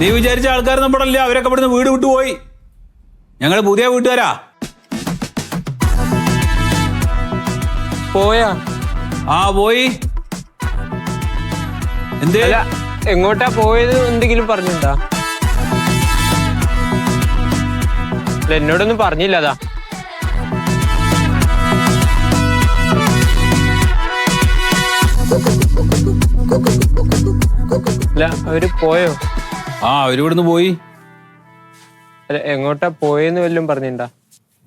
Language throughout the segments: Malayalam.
നീ വിചാരിച്ച ആൾക്കാർ നമ്മുടെ ഇല്ല അവരൊക്കെ ഇവിടുന്ന് വീട് വിട്ടുപോയി ഞങ്ങൾ പുതിയ വീട്ടുകാരാ. പോയാ? ആ പോയി. എന്തേ? എങ്ങോട്ടാ പോയത്? എന്തെങ്കിലും പറഞ്ഞിട്ടാ അല്ല എന്നോടൊന്നും പറഞ്ഞില്ല അതാ. അല്ല അവർ പോയോ? ആ അവർ ഇവിടുന്ന് പോയി. അല്ല എങ്ങോട്ടാ പോയെന്ന് വല്ലതും പറഞ്ഞിട്ടുണ്ടാ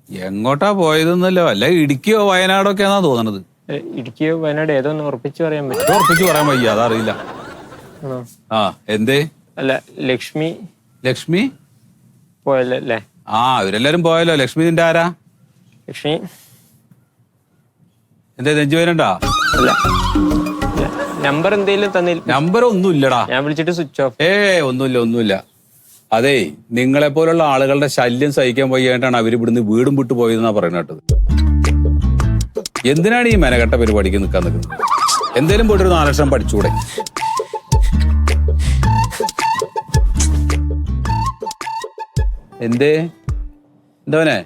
എങ്ങോട്ടാ പോയതെന്നല്ല അല്ല ഇടുക്കിയോ വയനാടോ എന്നാ തോന്നണത്. ഏ, ഇടുക്കിയോ വയനാട് ഏതോ ഒന്ന് ഉറപ്പിച്ച് പറയാൻ പറ്റും. ഇത് ഉറപ്പിച്ച് പറയാൻ വയ്യ അതറിയില്ല. ആണോ ആ എന്തേ? അല്ല ലക്ഷ്മി ലക്ഷ്മി? പോയല്ലേ അല്ലേ? ആ അവരെല്ലാരും പോയല്ലോ. ലക്ഷ്മി നിന്റെ ആരാ? ലക്ഷ്മി. എന്തേ നെഞ്ചുവേനുണ്ടാ അല്ല. നമ്പർ എന്തെങ്കിലും തന്നില്ല നമ്പർ ഒന്നും ഇല്ലടാ ഞാൻ വിളിച്ചിട്ട് സ്വിച്ച് ഓഫ് ഏ ഒന്നുമില്ല ഒന്നുമില്ല. അതെ നിങ്ങളെ പോലുള്ള ആളുകളുടെ ശല്യം സഹിക്കാൻ വയ്യായിട്ടാണ് അവർ ഇവിടുന്ന് വീടും വിട്ടു പോയതെന്നാ പറയുന്നത് കേട്ടത്. എന്തിനാണ് ഈ മെനഘട്ട പരിപാടിക്ക് നിൽക്കാൻ നിൽക്കുന്നത്? എന്തേലും പോയിട്ട് ഒരു നാലക്ഷം ലക്ഷം പഠിച്ചുകൂടെ എന്തേ? എന്തവനെ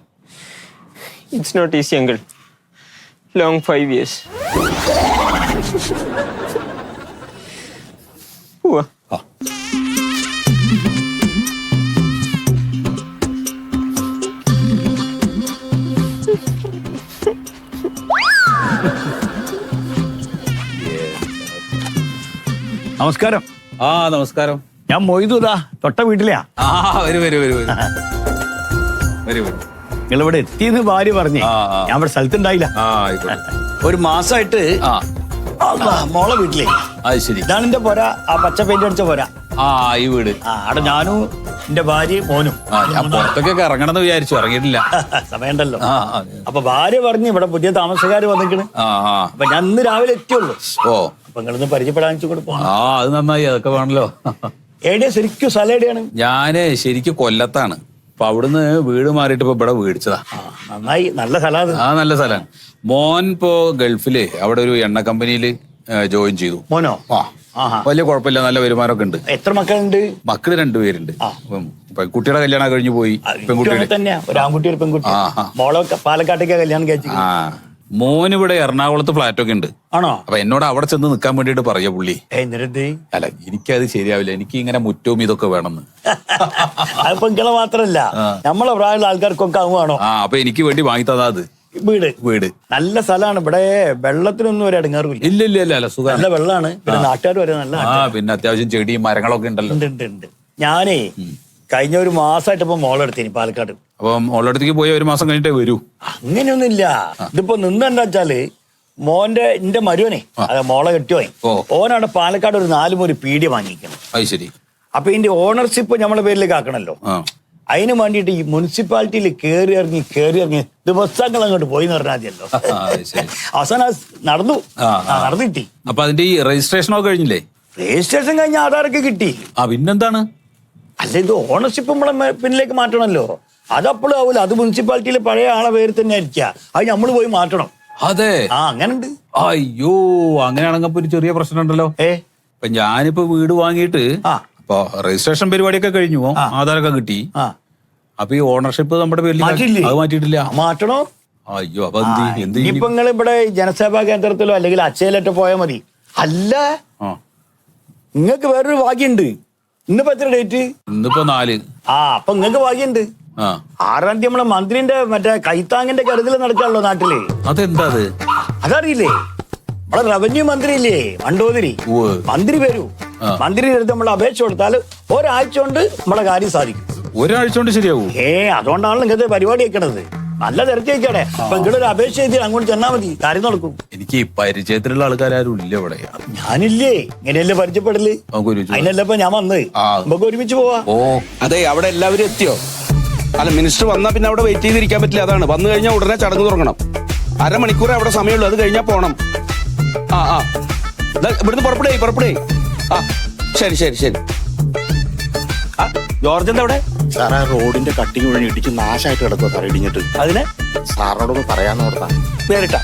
it's not easy uncle long five years നമസ്കാരം. ആ നമസ്കാരം. ഞാൻ മൊയ്തുതാ തൊട്ട വീട്ടിലെയാ. ആ വരൂ വരൂ വരൂ വരൂ. വരൂ വരൂ. നിങ്ങൾ ഇവിടെ എത്തിയെന്ന് ഭാര്യ പറഞ്ഞു. ഞാൻ ഇവിടെ സ്ഥലത്തുണ്ടായില്ല. ഒരു മാസമായിട്ട് മോളെ വീട്ടിലേ അത് ശരി. ഇതാണ് എന്റെ പോരാ. ആ പച്ച പെയിന്റ് അടിച്ച പോരാ. ആ ഈ വീട്. ആ അവിടെ ഞാനും എന്റെ ഭാര്യയും മോനും. പുറത്തൊക്കെ ഇറങ്ങണമെന്ന് വിചാരിച്ചു ഇറങ്ങിയിട്ടില്ല. സമയണ്ടല്ലോ അപ്പൊ ഭാര്യ പറഞ്ഞു ഇവിടെ പുതിയ താമസക്കാര് വന്നിക്കണ് അപ്പൊ ഞാൻ ഇന്ന് രാവിലെ എത്തിയുള്ളൂ. ഓ. അപ്പൊ നിങ്ങളൊന്ന് പരിചയപ്പെടാൻ ആ അത് നന്നായി അതൊക്കെ വേണല്ലോ. എവിടെയാ ശരിക്കും സ്ഥലം എവിടെയാണ്? ഞാൻ ശരിക്കും കൊല്ലത്താണ്. അപ്പൊ അവിടുന്ന് വീട് മാറിയിട്ട് ഇപ്പൊ ഇവിടെ വീടിച്ചതാ. നന്നായി. നല്ല സ്ഥലമാണ് ആ നല്ല സ്ഥലമാണ് മോൻ ഇപ്പോ ഗൾഫിൽ അവിടെ ഒരു എണ്ണ കമ്പനിയിൽ ജോയിൻ ചെയ്തു. മോനോ? ആ. വലിയ കുഴപ്പമില്ല നല്ല വരുമാനമൊക്കെ ഉണ്ട്. എത്ര മക്കളുണ്ട്? മക്കൾ രണ്ടുപേരുണ്ട് കുട്ടിയുടെ കല്യാണം കഴിഞ്ഞു പോയി പെൺകുട്ടിയുടെ. തന്നെയാ. ഒരു ആൺകുട്ടി ഒരു പെൺകുട്ടി. മോളെ പാലക്കാട്ടേക്ക് കല്യാണം കഴിച്ചു മോൻ ഇവിടെ എറണാകുളത്ത് ഫ്ലാറ്റ് ഒക്കെ ഉണ്ട്. ആണോ? അപ്പൊ എന്നോട് അവിടെ ചെന്ന് നിൽക്കാൻ വേണ്ടിട്ട് പറയാ പുള്ളി? അല്ല എനിക്കത് ശരിയാവില്ല. എനിക്ക് ഇങ്ങനെ മുറ്റവും ഇതൊക്കെ വേണമെന്ന്. അത് പെൺകളെ മാത്രല്ല നമ്മളെ പ്രായമുള്ള ആൾക്കാർക്കൊക്കെ ആവുകയാണോ ആ അപ്പൊ എനിക്ക് വേണ്ടി വാങ്ങി തന്നാ അത്. വീട്. വീട്. നല്ല സ്ഥലമാണ്. ഇവിടെ വെള്ളത്തിനൊന്നും ഒരു ഇടങ്ങാറില്ല ഇല്ല ഇല്ല ഇല്ല. അല്ല സുഖം നല്ല വെള്ളമാണ്. പിന്നെ നാട്ടുകാർ വരെ നല്ല ആ പിന്നെ അത്യാവശ്യം ചെടിയും മരങ്ങളൊക്കെ ഉണ്ടല്ലോ. ഉണ്ട് ഉണ്ട് ഉണ്ട്. ഞാനേ കഴിഞ്ഞ ഒരു മാസമായിട്ട് ഇപ്പൊ മോളെടുത്തിന് പാലക്കാട്. അപ്പൊ മോളടുത്തേക്ക് പോയി ഒരു മാസം കഴിഞ്ഞിട്ടേ വരൂ. അങ്ങനെയൊന്നുമില്ല. ഇതിപ്പോ നിന്നെന്താ വെച്ചാൽ മോന്റെ എന്റെ മരുവനെ അതെ മോളെ കെട്ടിയോയി ഓ. ഓനവിടെ പാലക്കാട് ഒരു നാലുമൊരു മുറി പീഡിയ വാങ്ങിക്കണം അത് ശരി അപ്പൊ ഇതിന്റെ ഓണർഷിപ്പ് നമ്മളെ പേരിലേക്ക് ആക്കണല്ലോ. ആ. അതിന് വേണ്ടിയിട്ട് ഈ മുനിസിപ്പാലിറ്റിയിൽ കയറി ഇറങ്ങി കയറി ഇറങ്ങി ദിവസങ്ങൾ അങ്ങോട്ട് പോയി എന്ന് പറഞ്ഞാൽ മതിയല്ലോ. അവസാനം നടന്നു. നടന്നു കിട്ടി അപ്പൊ അതിന്റെ ഈ രജിസ്ട്രേഷൻ ഒക്കെ കഴിഞ്ഞില്ലേ? രജിസ്ട്രേഷൻ കഴിഞ്ഞ ആധാറൊക്കെ കിട്ടി. ആ പിന്നെന്താണ്? അല്ല ഇത് ഓണർഷിപ്പ് നമ്മളെ പിന്നിലേക്ക് മാറ്റണമല്ലോ. അതപ്പോഴും ആവില്ല അത് മുനിസിപ്പാലിറ്റിയിലെ പഴയ ആളെ പേര് തന്നെ ആയിരിക്കുക അത് നമ്മൾ പോയി മാറ്റണം. അതെ. ആ അങ്ങനുണ്ട്. അയ്യോ അങ്ങനെയാണെങ്കിൽ ഒരു ചെറിയ പ്രശ്നം ഉണ്ടല്ലോ ഏ? ഇപ്പൊ ഞാനിപ്പോ വീട് വാങ്ങിയിട്ട് അപ്പൊ രജിസ്ട്രേഷൻ പരിപാടിയൊക്കെ കഴിഞ്ഞു. ആധാറൊക്കെ കിട്ടി. അപ്പൊ ഈ ഓണർഷിപ്പ് നമ്മുടെ പേരിൽ മാറ്റിയില്ലേ? അത് മാറ്റിയിട്ടില്ല. മാറ്റണോ? അയ്യോ അപ്പൊ എന്ത് ചെയ്യും? എന്ത് ചെയ്യും? ഇനിയിപ്പോ നിങ്ങൾ ഇവിടെ ജനസേവാ കേന്ദ്രത്തിലോ അല്ലെങ്കിൽ അക്ഷയയിലോ പോയാൽ മതി. അല്ല ആ. നിങ്ങൾക്ക് വേറൊരു ഭാഗ്യമുണ്ട് ഇന്നിപ്പോ എത്ര ഡേറ്റ് ഇന്നിപ്പോ നാല്. ആ അപ്പൊ നിങ്ങൾക്ക് ഭാഗ്യമുണ്ട് ആ. ആറാം തീയതി നമ്മളെ മന്ത്രിന്റെ മറ്റേ കൈത്താങ്ങിന്റെ കരുതൽ നടക്കാണല്ലോ നാട്ടിൽ. അതെന്താ അത്? അതറിയില്ലേ? നമ്മളെ റവന്യൂ മന്ത്രി ഇല്ലേ മണ്ടോതിരി. ഉവ്വ്. മന്ത്രി വരൂ. ആ. മന്ത്രി അടുത്ത് നമ്മൾ അപേക്ഷ കൊടുത്താൽ ഒരാഴ്ച കൊണ്ട് നമ്മളെ കാര്യം സാധിക്കും. ഒരാഴ്ച കൊണ്ട് ശരിയാവൂ. ഏ അതുകൊണ്ടാണല്ലോ ഇങ്ങനത്തെ പരിപാടി വെക്കണത്. നല്ല തിരക്കി വെക്കണേ അപ്പൊ ഒരു അപേക്ഷ എഴുതി അങ്ങോട്ട് ചെന്നാ മതി. കാര്യം നടക്കും. എനിക്ക് ഈ പരിചയത്തിലുള്ള ആൾക്കാരും ഇല്ല ഇവിടെ? ഞാനില്ലേ. ഇങ്ങനെയല്ലേ പരിചയപ്പെടൽ? നമുക്ക് ഒരുമിച്ച് പോവാം. അതിനല്ല ഇപ്പൊ ഞാൻ വന്ന് ആ. നമുക്ക് ഒരുമിച്ച് പോവാ. ഓ. അതെ അവിടെ എല്ലാവരും എത്തിയോ? അല്ല മിനിസ്റ്റർ വന്നാൽ പിന്നെ അവിടെ വെയിറ്റ് ചെയ്തിരിക്കാൻ പറ്റില്ല അതാണ്. വന്നു കഴിഞ്ഞാൽ ഉടനെ ചടങ്ങ് തുടങ്ങണം അരമണിക്കൂർ അവിടെ സമയമുള്ളൂ അത് കഴിഞ്ഞാൽ പോണം. ആ ആ. ദാ ഇവിടുന്ന് പുറപ്പെടേ പുറപ്പെടേ. ആ ശരി ശരി ശരി. ആ ജോർജ് എന്താ അവിടെ? സാറേ റോഡിന്റെ കട്ടിങ് വഴി ഇടിച്ച് നാശമായിട്ട് കിടക്കുക സാറേ ഇടിഞ്ഞിട്ട്. അതിന്? സാറിനോടൊന്ന് പറയാന്ന് ഓർത്താ. നേരിട്ടാ.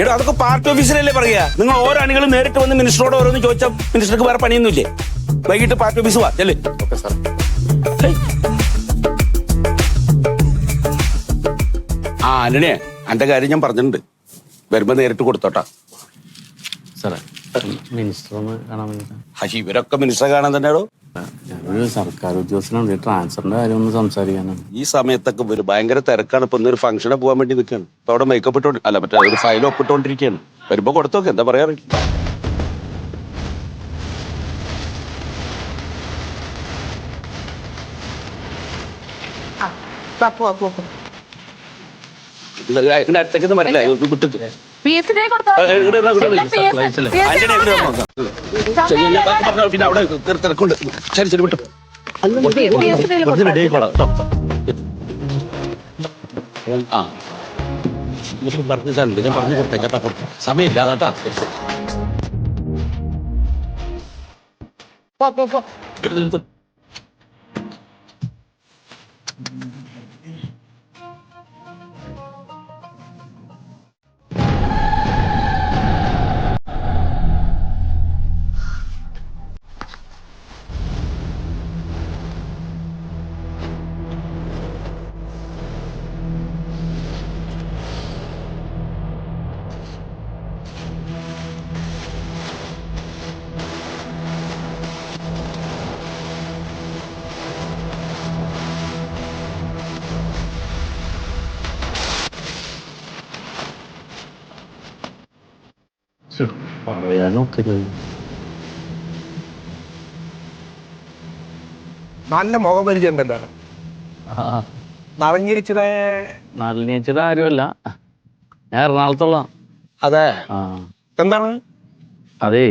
എടാ അതൊക്കെ പാർട്ടി ഓഫീസിലല്ലേ പറയാ നിങ്ങൾ ഓരോ അണികളും നേരിട്ട് വന്ന് മിനിസ്റ്ററോട് ഓരോന്ന് ചോദിച്ചാൽ മിനിസ്റ്റർക്ക് വേറെ പണിയൊന്നുമില്ലേ? വൈകിട്ട് പാർട്ടി ഓഫീസ് വാ ചെല്ലേ. ഓക്കെ സാർ ആ ആന്റണിയെ അന്റെ കാര്യം ഞാൻ പറഞ്ഞിട്ടുണ്ട്. വരുമ്പോ നേരിട്ട് കൊടുത്തോട്ടാ. സാറേ മിനിസ്റ്റർ ഒന്ന് കാണാൻ വേണ്ടി ഇവരൊക്കെ മിനിസ്റ്റർ കാണാൻ തന്നെയാണോ ഞാനൊരു സർക്കാർ ഉദ്യോഗസ്ഥനാണ് ഈ ട്രാൻസ്ഫറിന്റെ കാര്യം ഒന്ന് സംസാരിക്കാനാണ്. ഈ സമയത്തൊക്കെ ഒരു ഭയങ്കര തിരക്കാണ്. ഇപ്പൊ ഒരു ഫംഗ്ഷനെ പോകാൻ വേണ്ടി നിൽക്കുകയാണ് ഇപ്പൊ അവിടെ മേക്കപ്പ് ഇട്ടോണ്ട് അല്ല മറ്റേ ഒരു ഫയൽ ഒപ്പിട്ടോണ്ടിരിക്കുകയാണ് വരുമ്പോ കൊടുത്തോക്കെ എന്താ പറയാറില്ല അടുത്തേക്ക് മറിയില്ല ഇത് വിട്ടിട്ട്. കൊടുത്തോ? പിന്നെ അവിടെ തിര- തിരക്കുണ്ട്. ശരി ശരി വിട്ടു. ആ. പറഞ്ഞു തരണ്ട് ഞാൻ പറഞ്ഞു കൊടുത്തേക്കാം കേട്ടോ സമയമില്ല കേട്ടാ. പോ, പോ, പോ. പറയാനൊക്കെ നല്ല മുഖപരിചയം ഉണ്ടല്ലോ. നറഞ്ഞിരിച്ചത് നറഞ്ഞിരിച്ചത് ആരുമല്ല. ഞാൻ എറണാകുളത്തുള്ള. അതെ. എന്താണ്? അതേ.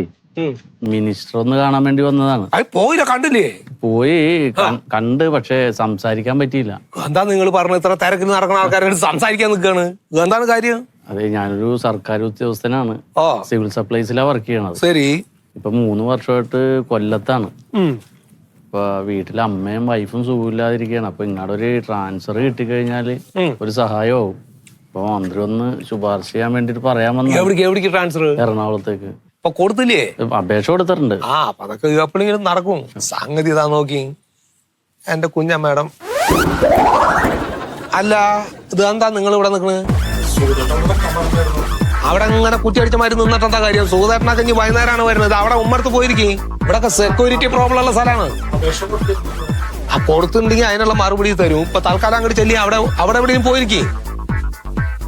മിനിസ്റ്റർ ഒന്ന് കാണാൻ വേണ്ടി വന്നതാണ്. പോയില്ല കണ്ടില്ലേ? പോയി. കണ്ട് പക്ഷെ സംസാരിക്കാൻ പറ്റിയില്ല. എന്താ നിങ്ങൾ പറഞ്ഞ ഇത്ര തിരക്കിന് നടക്കുന്ന ആൾക്കാരോട് സംസാരിക്കാൻ നിൽക്കാണ് എന്താണ് കാര്യം? അതെ ഞാനൊരു സർക്കാർ ഉദ്യോഗസ്ഥനാണ്. സിവിൽ സപ്ലൈസിലാണ് വർക്ക് ചെയ്യണത്. ശരി. ഇപ്പൊ മൂന്ന് വർഷമായിട്ട് കൊല്ലത്താണ്. ഉം. ഇപ്പൊ വീട്ടിലെ അമ്മയും വൈഫും സുഖമില്ലാതിരിക്കുകയാണ്. അപ്പൊ ഇങ്ങോട്ട് ഒരു ട്രാൻസ്ഫർ കിട്ടിക്കഴിഞ്ഞാൽ ഉം. ഒരു സഹായമാവും. അപ്പൊ മന്ത്രി ഒന്ന് ശുപാർശ ചെയ്യാൻ വേണ്ടിട്ട് പറയാൻ വന്ന. എവിടേക്ക് എവിടേക്ക് ട്രാൻസ്ഫർ എറണാകുളത്തേക്ക്. ഇപ്പൊ കൊടുത്തില്ലേ? ഇപ്പൊ അപേക്ഷ കൊടുത്തിട്ടുണ്ട്. ആ അപ്പൊ അതൊക്കെ എപ്പോഴെങ്കിലും നടക്കും. സംഗതി ഇതാ നോക്കി. എന്റെ കുഞ്ഞ മാഡം അല്ല ഇത് എന്താ നിങ്ങൾ ഇവിടെ നിൽക്കണ് അവിടെ അങ്ങനെ കുറ്റിയടിച്ച മാതിരി നിന്നിട്ട് കാര്യം? സുഖതേട്ടനൊക്കെ ഇനി വൈകുന്നേരമാണ് വരുന്നത്. അവിടെ ഉമ്മർത്ത് പോയിരിക്കും. ഇവിടൊക്കെ സെക്യൂരിറ്റി പ്രോബ്ലം ഉള്ള സ്ഥലമാണ്. ആ കൊടുത്തിട്ടുണ്ടെങ്കിൽ അതിനുള്ള മറുപടി തരും. ഇപ്പൊ തൽക്കാലം അങ്ങോട്ട് ചെല്ലി. അവിടെ അവിടെ എവിടെയും പോയിരിക്കും.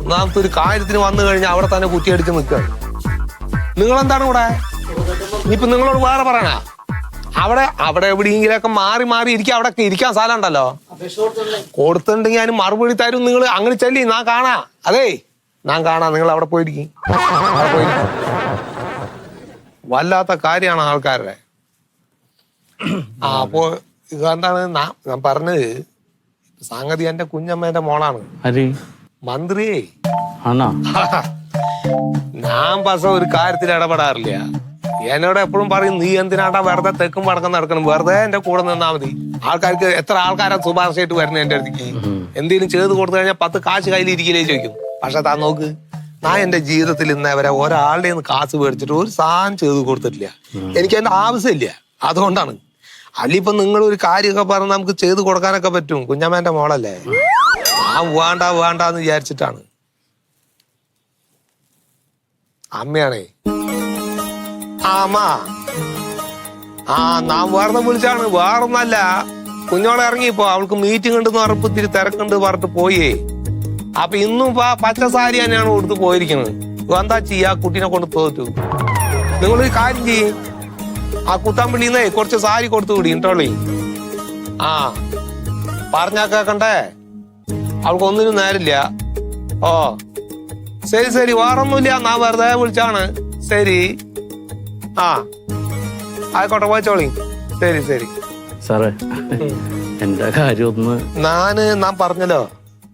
ഒന്നാമത്തെ ഒരു കാര്യത്തിന് വന്നു കഴിഞ്ഞാൽ അവിടെ തന്നെ കുറ്റിയടിച്ച് നിൽക്കുകയാണ് നിങ്ങൾ എന്താണ് ഇവിടെ? ഇനിയിപ്പൊ നിങ്ങളോട് വേറെ പറയണ. അവിടെ അവിടെ എവിടെയെങ്കിലൊക്കെ മാറി മാറി ഇരിക്കുക. അവിടെ ഇരിക്കാൻ സ്ഥലം ഉണ്ടല്ലോ. കൊടുത്തിട്ടുണ്ടെങ്കിൽ അതിന് മറുപടി തരും. നിങ്ങൾ അങ്ങനെ ചെല്ലി. നാ കാണാ. അതേ ഞാൻ കാണാ. നിങ്ങൾ അവിടെ പോയിരിക്കും. വല്ലാത്ത കാര്യമാണ് ആൾക്കാരുടെ. ആ അപ്പോ എന്താണ് ഞാൻ പറഞ്ഞത് സംഗതി എന്റെ കുഞ്ഞമ്മേന്റെ മോളാണ്. മന്ത്രിയേ. ഞാൻ പസ ഒരു കാര്യത്തിൽ ഇടപെടാറില്ല. എന്നോട് എപ്പോഴും പറയും നീ എന്തിനാട്ടാ വെറുതെ തെക്കും വടക്കം നടക്കണം? വെറുതെ എന്റെ കൂടെ നിന്നാ മതി. ആൾക്കാർക്ക് എത്ര ആൾക്കാരാ ശുപാർശയായിട്ട് വരുന്നത് എന്റെ അടുത്തേക്ക്? എന്തെങ്കിലും ചെയ്ത് കൊടുത്തു കഴിഞ്ഞാൽ പത്ത് കാശ് കയ്യിൽ ഇരിക്കില്ലേ ചോദിക്കും. പക്ഷെ താ നോക്ക് ഞാൻ എന്റെ ജീവിതത്തിൽ ഇന്നേ വരെ ഒരാളുടെ നിന്ന് കാശ് മേടിച്ചിട്ട് ഒരു സാധനം ചെയ്ത് കൊടുത്തിട്ടില്ല. എനിക്ക് അതിന്റെ ആവശ്യമില്ല. അതുകൊണ്ടാണ്. അല്ലിപ്പൊ നിങ്ങൾ ഒരു കാര്യമൊക്കെ പറഞ്ഞ് നമുക്ക് ചെയ്ത് കൊടുക്കാനൊക്കെ പറ്റും. കുഞ്ഞമ്മേന്റെ മോളല്ലേ? ആ വേണ്ട വേണ്ടാന്ന് വിചാരിച്ചിട്ടാണ്. അമ്മയാണേ. ആ അമ്മ ആ നാം വേറെ വിളിച്ചാണ്. വേറൊന്നല്ല. കുഞ്ഞോളെ ഇറങ്ങിപ്പോ. അവൾക്ക് മീറ്റിംഗ് ഉണ്ടെന്ന് പറഞ്ഞപ്പോ ഇത്തിരി തിരക്കുണ്ട് പറഞ്ഞിട്ട് പോയേ. അപ്പൊ ഇന്നും ഇപ്പൊ പച്ച സാരി തന്നെയാണ് കൊടുത്ത് പോയിരിക്കുന്നത്. എന്താ ചെയ്യാ? കുട്ടീനെ കൊണ്ട് തോറ്റു. നിങ്ങൾ ഒരു കാര്യം ചെയ്യ്. ആ കുത്താമ്പിള്ളിന്നേ കുറച്ച് സാരി കൊടുത്തു കൂടി കേട്ടോളി ആ പറഞ്ഞാ കേക്കണ്ടേ? അവൾക്ക് ഒന്നിനും നേരില്ല ഓ ശരി ശരി. വേറൊന്നുമില്ല. നാ വെറുതെ വിളിച്ചാണ്. ശരി. ആ. ആയിക്കോട്ടെ പോയിച്ചോളി ശരി ശരി. സാറേ എന്റെ കാര്യം ഒന്ന് ഞാൻ നാൻ പറഞ്ഞല്ലോ.